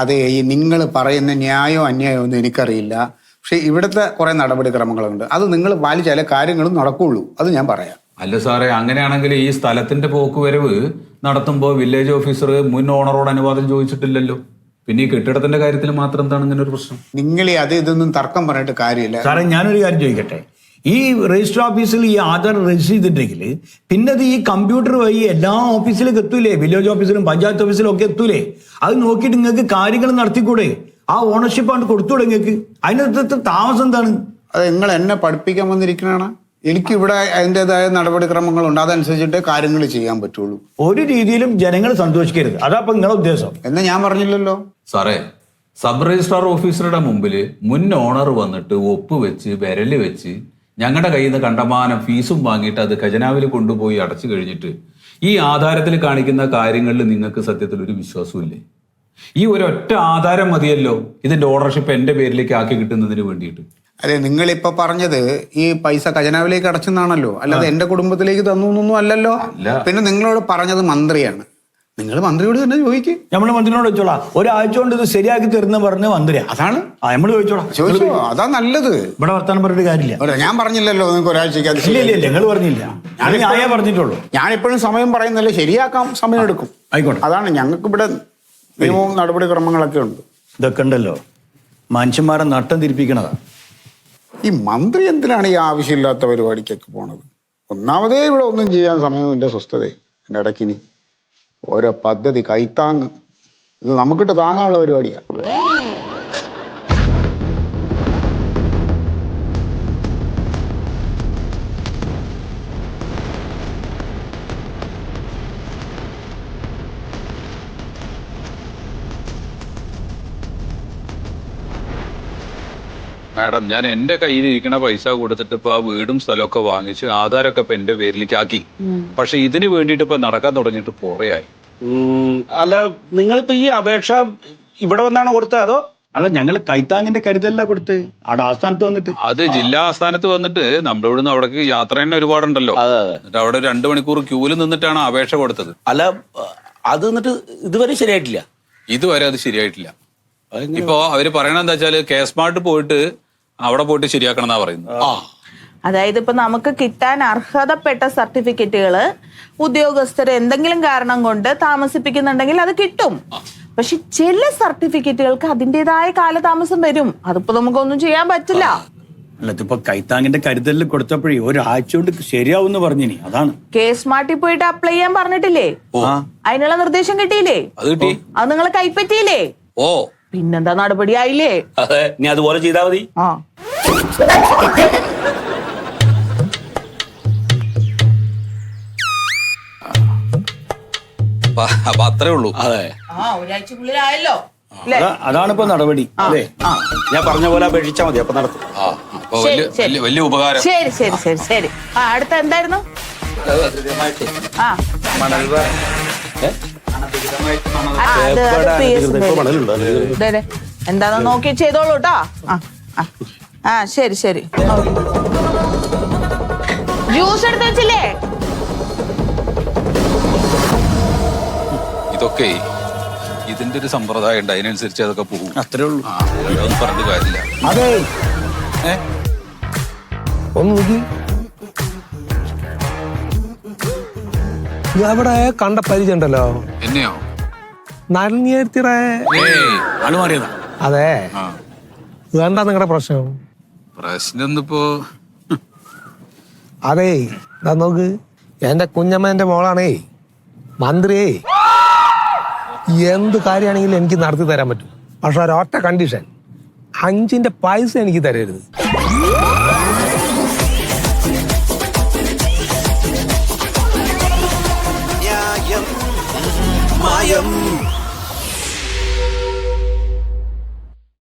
അതെ ഈ നിങ്ങൾ പറയുന്ന ന്യായോ അന്യായോ ഒന്നും എനിക്കറിയില്ല. പക്ഷെ ഇവിടുത്തെ കുറെ നടപടിക്രമങ്ങളുണ്ട് അത് നിങ്ങൾ പാലിച്ചാലേ കാര്യങ്ങളും നടക്കുള്ളൂ. അത് ഞാൻ പറയാം. അല്ല സാറേ അങ്ങനെയാണെങ്കിൽ ഈ സ്ഥലത്തിന്റെ പോക്കുവരവ് നടത്തുമ്പോൾ വില്ലേജ് ഓഫീസർ മുൻ ഓണറോട് അനുവാദം ചോദിച്ചിട്ടില്ലല്ലോ? പിന്നെ ഈ കെട്ടിടത്തിന്റെ കാര്യത്തിൽ മാത്രം എന്താണ് ഇങ്ങനെ ഒരു പ്രശ്നം? നിങ്ങൾ ഈ അത് ഇതൊന്നും തർക്കം പറഞ്ഞിട്ട് കാര്യമില്ല. സാറേ ഞാനൊരു കാര്യം ചോദിക്കട്ടെ? ഈ രജിസ്റ്റർ ഓഫീസിൽ ഈ ആധാർ രജിസ്റ്റർ ചെയ്തിട്ടുണ്ടെങ്കിൽ പിന്നെ അത് ഈ കമ്പ്യൂട്ടർ വഴി എല്ലാ ഓഫീസിലേക്ക് എത്തൂലേ? വില്ലേജ് ഓഫീസിലും പഞ്ചായത്ത് ഓഫീസിലും ഒക്കെ എത്തൂലേ? അത് നോക്കിയിട്ട് നിങ്ങൾക്ക് കാര്യങ്ങൾ നടത്തിക്കൂടെ? ആ ഓണർഷിപ്പ് ആണ് കൊടുത്തൂടെ നിങ്ങൾക്ക്. അതിനകത്ത് താമസം എന്താണ്? അത് നിങ്ങൾ എന്നെ പഠിപ്പിക്കാൻ വന്നിരിക്കണാണ് എനിക്കിവിടെ അതിന്റെതായ നടപടിക്രമങ്ങളുണ്ട്. അതനുസരിച്ചിട്ട് കാര്യങ്ങൾ ചെയ്യാൻ പറ്റുള്ളൂ. ഒരു രീതിയിലും ജനങ്ങൾ സന്തോഷിക്കരുത്. അതാ ഇപ്പൊ നിങ്ങളുടെ ഉദ്ദേശം. എന്ന് ഞാൻ പറഞ്ഞില്ലല്ലോ. സാറേ സബ് രജിസ്ട്രാർ ഓഫീസറുടെ മുമ്പിൽ മുൻ ഓണർ വന്നിട്ട് ഒപ്പ് വെച്ച് വിരൽ വെച്ച് ഞങ്ങളുടെ കയ്യിൽ നിന്ന് കണ്ടമാനം ഫീസും വാങ്ങിയിട്ട് അത് ഖജനാവിൽ കൊണ്ടുപോയി അടച്ചു കഴിഞ്ഞിട്ട് ഈ ആധാരത്തിൽ കാണിക്കുന്ന കാര്യങ്ങളിൽ നിങ്ങൾക്ക് സത്യത്തിൽ ഒരു വിശ്വാസമില്ലേ ഈ ഒരൊറ്റ ആധാരം മതിയല്ലോ ഇതിന്റെ ഓണർഷിപ്പ് എന്റെ പേരിലേക്ക് ആക്കി കിട്ടുന്നതിന് വേണ്ടിയിട്ട്. അതെ നിങ്ങൾ ഇപ്പൊ പറഞ്ഞത് ഈ പൈസ ഖജനാവിലേക്ക് അടച്ചെന്നാണല്ലോ. അല്ലാതെ എന്റെ കുടുംബത്തിലേക്ക് തന്നു എന്നൊന്നും അല്ലല്ലോ. പിന്നെ നിങ്ങളോട് പറഞ്ഞത് മന്ത്രിയാണ്. നിങ്ങൾ മന്ത്രിയോട് തന്നെ ചോദിക്കും. നമ്മൾ മന്ത്രിയോട് ചോദിച്ചോളാം. ഒരാഴ്ച കൊണ്ട് ഇത് ശരിയാക്കി തരുന്ന പറഞ്ഞ് മന്ത്രി അതാണ്. ആ നമ്മൾ ചോദിച്ചോളാം. ചോദിച്ചോ? അതാ നല്ലത്. ഇവിടെ വർത്താനം പറഞ്ഞിട്ട് കാര്യമില്ല. ഞാൻ പറഞ്ഞില്ലല്ലോ നിങ്ങൾക്ക് ഒരാഴ്ചക്ക് ഇല്ല ഇല്ല ഇല്ല നിങ്ങൾ പറഞ്ഞില്ല. ഞാൻ ഞാനേ പറഞ്ഞിട്ടുള്ളൂ. ഞാനിപ്പോഴും സമയം പറയുന്നില്ല. ശരിയാക്കാം സമയം എടുക്കും. ആയിക്കോട്ടെ. അതാണ് ഞങ്ങൾക്ക് ഇവിടെ നിയമവും നടപടിക്രമങ്ങളൊക്കെ ഉണ്ട്. ഇതൊക്കെ ഉണ്ടല്ലോ. മനുഷ്യന്മാരെ നട്ടം തിരിപ്പിക്കണതാ. ഈ മന്ത്രി എന്തിനാണ് ഈ ആവശ്യമില്ലാത്ത പരിപാടിക്കൊക്കെ പോണത്? ഒന്നാമതേ ഇവിടെ ഒന്നും ചെയ്യാൻ സമയമില്ല സ്വസ്ഥതയും. എന്റെ ഇടയ്ക്കിനി ഓരോ പദ്ധതി കൈത്താങ്. ഇത് നമുക്കിട്ട് താങ്ങാനുള്ള പരിപാടിയാണ് മാഡം ഞാൻ എന്റെ കയ്യിൽ ഇരിക്കുന്ന പൈസ കൊടുത്തിട്ട് ഇപ്പൊ ആ വീടും സ്ഥലമൊക്കെ വാങ്ങിച്ച് ആധാരമൊക്കെ ഇപ്പൊ എന്റെ പേരിലേക്ക് ആക്കി പക്ഷെ ഇതിന് വേണ്ടിയിട്ട് ഇപ്പൊ നടക്കാൻ തുടങ്ങിയിട്ട് കുറേയായി അല്ല നിങ്ങളിപ്പോ ഈ അപേക്ഷ ഇവിടെ വന്നാണ് കൊടുത്തത്? അതോ അല്ല ഞങ്ങൾ കൈത്താങ്ങിന്റെ കരുതല്ല കൊടുത്ത്. അവിടെ ആസ്ഥാനത്ത് വന്നിട്ട്. അത് ജില്ലാ ആസ്ഥാനത്ത് വന്നിട്ട് നമ്മുടെ ഇവിടുന്ന് അവിടേക്ക് യാത്ര തന്നെ ഒരുപാടുണ്ടല്ലോ. എന്നിട്ട് അവിടെ രണ്ടു മണിക്കൂർ ക്യൂവിൽ നിന്നിട്ടാണ് അപേക്ഷ കൊടുത്തത്. അല്ല അത് എന്നിട്ട് ഇതുവരെ ശരിയായിട്ടില്ല. ഇതുവരെ അത് ശരിയായിട്ടില്ല. ഇപ്പോ അവർ പറയണത് എന്താ വെച്ചാൽ കെ സ്മാർട്ട് പോയിട്ട് അവിടെ പോയിട്ട് ശരിയാക്കണം എന്നാ പറയുന്നത് അതായത് ഇപ്പൊ നമുക്ക് കിട്ടാൻ അർഹതപ്പെട്ട സർട്ടിഫിക്കറ്റുകൾ ഉദ്യോഗസ്ഥർ എന്തെങ്കിലും കാരണം കൊണ്ട് താമസിപ്പിക്കുന്നുണ്ടെങ്കിൽ അത് കിട്ടും. പക്ഷെ ചില സർട്ടിഫിക്കറ്റുകൾക്ക് അതിന്റെതായ കാലതാമസം വരും. അതിപ്പോ നമുക്കൊന്നും ചെയ്യാൻ പറ്റില്ല. അല്ല ഇതിപ്പോ കൈത്താങ്ങിന്റെ കരുതലിൽ കൊടുത്തപ്പോഴേ ഒരാഴ്ച കൊണ്ട് ശരിയാവും പറഞ്ഞിനി. അതാണ്. കെ സ്മാർട്ടിൽ പോയിട്ട് അപ്ലൈ ചെയ്യാൻ പറഞ്ഞിട്ടില്ലേ? ആ. അതിനുള്ള നിർദ്ദേശം കിട്ടിയില്ലേ? അത് കിട്ടി. അത് നിങ്ങൾ കൈപ്പറ്റിയില്ലേ? ഓ. പിന്നെന്താ നടപടിയായില്ലേ? അതെ നീ അതുപോലെ ചെയ്താൽ മതി. ആ. അപ്പൊ- അത്രേ ഉള്ളൂ. അതെ. ആ ഒരാഴ്ചക്കുള്ളിലായല്ലോ. അതാണ് ഇപ്പൊ നടപടി അതെ ആ ഞാൻ പറഞ്ഞ പോലെ അപേക്ഷിച്ചാ മതി അപ്പൊ നടത്തും ആ അപ്പൊ വലിയ ശരി. വലിയ വലിയ ഉപകാരം. ശരി ശരി ശരി ശരി. ആ അടുത്ത എന്തായിരുന്നു? ആ. ആ, അത് അത് PS ദേ, ദേ. എന്താന്ന് നോക്കി ചെയ്തോളൂ കേട്ടോ ആ ആ. ആ ശരി ശരി. ജ്യൂസ് എടുത്ത് വെച്ചില്ലേ? ഇതൊക്കെ ഇതിന്റെ ഒരു സമ്പ്രദായം ഉണ്ട്. അതിനനുസരിച്ച് അതൊക്കെ പോകും. അത്രേ ഉള്ളൂ. ആ പറഞ്ഞിട്ട് കാര്യമില്ല. അതെ. ഏ? ഒന്ന് നോക്കി. അവിടെ കണ്ട പരിചയം ഉണ്ടല്ലോ? എന്നെയോ? നരഞ്ഞേർത്തിറ ഏയ്. ആൾ മാറിയതാ അതെ. ആ. നിങ്ങളുടെ പ്രശ്നം പ്രശ്നം? ഒന്നിപ്പോ അതേ. ഇതാ നോക്ക്. എന്റെ കുഞ്ഞമ്മേന്റെ മോളാണേ. മന്ത്രിയേ. എന്ത് കാര്യമാണെങ്കിലും എനിക്ക് നടത്തി തരാൻ പറ്റും. പക്ഷെ ഒരൊറ്റ കണ്ടീഷൻ അഞ്ചിന്റെ പൈസ എനിക്ക് തരരുത്.